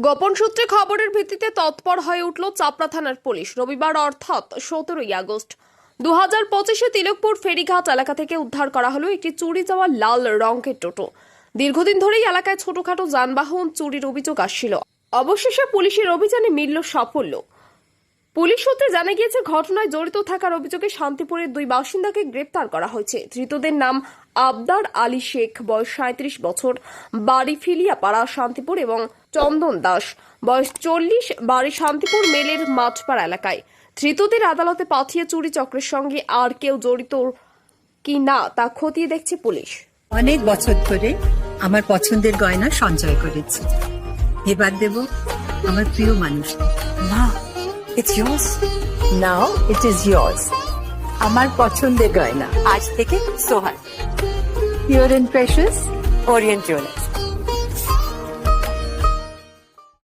গোপন সূত্রে খবরের ভিত্তিতে তৎপর হয়ে উঠল চাপড়া থানার পুলিশ। রবিবার অর্থাৎ সতেরোই আগস্ট। দু হাজার পঁচিশে তিলকপুর ফেরিঘাট এলাকা থেকে উদ্ধার করা হলো একটি চুরি যাওয়া লাল রঙের টোটো। দীর্ঘদিন ধরেই এলাকায় ছোটখাটো যানবাহন চুরির অভিযোগ আসছিল। অবশেষে পুলিশের অভিযানে মিলল সাফল্য। পুলিশ সূত্রে জানা গিয়েছে, ঘটনায় জড়িত থাকার অভিযোগে শান্তিপুরের দুই বাসিন্দাকে গ্রেপ্তার করা হয়েছে। ধৃতদের নাম আবদার আলী শেখ, বয়স সাঁত্রিশ বছর, বাড়ি ফিলিয়াপাড়া, শান্তিপুর এবং চন্দন দাস। বয়স চল্লিশ বাড়ি শান্তিপুর মেলের মাঠপাড়া এলাকায়। ধৃতদের আদালতে পাঠিয়ে চুরি চক্রের সঙ্গে আর কেউ জড়িত কি না তা খতিয়ে দেখছে পুলিশ। অনেক বছর ধরে আমার পছন্দের গয়না সঞ্চয় করেছি। এবার দেব আমার প্রিয় মানুষ। মা it's yours. Now it is yours আমার পছন্দের গয়না। আজ থেকে Sohan pure and precious Orient jewellers